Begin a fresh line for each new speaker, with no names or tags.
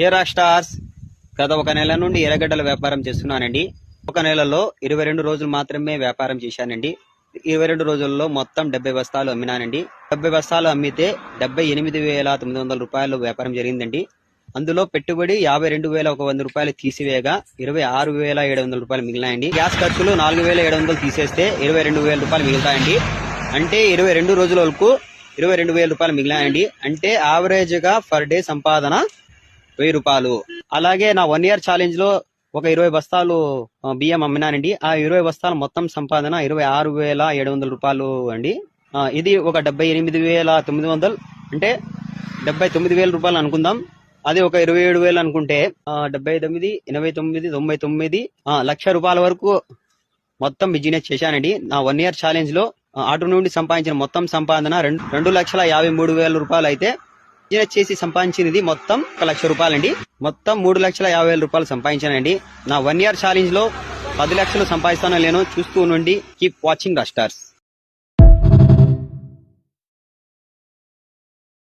హే stars గత ఒక నెల నుండి ఎర్రగడ్డల వ్యాపారం చేస్తున్నానండి. ఒక నెలలో ఇరవై రెండు రోజులు మాత్రమే వ్యాపారం చేశానండి. ఇరవై రెండు రోజుల్లో మొత్తం డెబ్బై బస్తాలు అమ్మినానండి. డెబ్బై బస్తాలు అమ్మితే డెబ్బై ఎనిమిది వేల తొమ్మిది వందల రూపాయలు వ్యాపారం జరిగిందండి. అందులో పెట్టుబడి యాభై రెండు వేల ఒక వంద రూపాయలు తీసివేయగా ఇరవై ఆరు వేల ఏడు వందల రూపాయలు మిగిలినాయండి. గ్యాస్ ఖర్చులు నాలుగు వేల ఏడు వందలు తీసేస్తే ఇరవై రెండు వేల రూపాయలు మిగులుతాయండి. అంటే ఇరవై రెండు రోజుల వరకు ఇరవై రెండు వేల రూపాయలు మిగిలాయండి అంటే యావరేజ్గా పర్ డే సంపాదన వెయ్యి రూపాయలు. అలాగే నా వన్ ఇయర్ ఛాలెంజ్లో ఒక ఇరవై బస్తాలు బియ్యం అమ్మినానండి. ఆ ఇరవై బస్తాల మొత్తం సంపాదన ఇరవై ఆరు వేల ఏడు వందల రూపాయలు అండి. ఇది ఒక డెబ్బై ఎనిమిది వేల తొమ్మిది వందలు. అంటే డెబ్బై తొమ్మిది వేల రూపాయలు అనుకుందాం. అది ఒక ఇరవై ఏడు వేలు అనుకుంటే డెబ్బై తొమ్మిది ఎనభై తొమ్మిది తొంభై తొమ్మిది లక్ష రూపాయల వరకు మొత్తం బిజినెస్ చేశానండి. నా వన్ ఇయర్ ఛాలెంజ్లో ఆటో నుండి సంపాదించిన మొత్తం సంపాదన రెండు రెండు లక్షల యాభై మూడు వేల రూపాయలు అయితే బిజినెస్ చేసి సంపాదించినది మొత్తం ఒక లక్ష రూపాయలండి. మొత్తం మూడు లక్షల యాభై వేల రూపాయలు సంపాదించానండి. నా వన్ ఇయర్ ఛాలెంజ్లో పది లక్షలు సంపాదిస్తానో లేనో చూస్తూ నుండి కీప్ వాచింగ్ ద స్టార్స్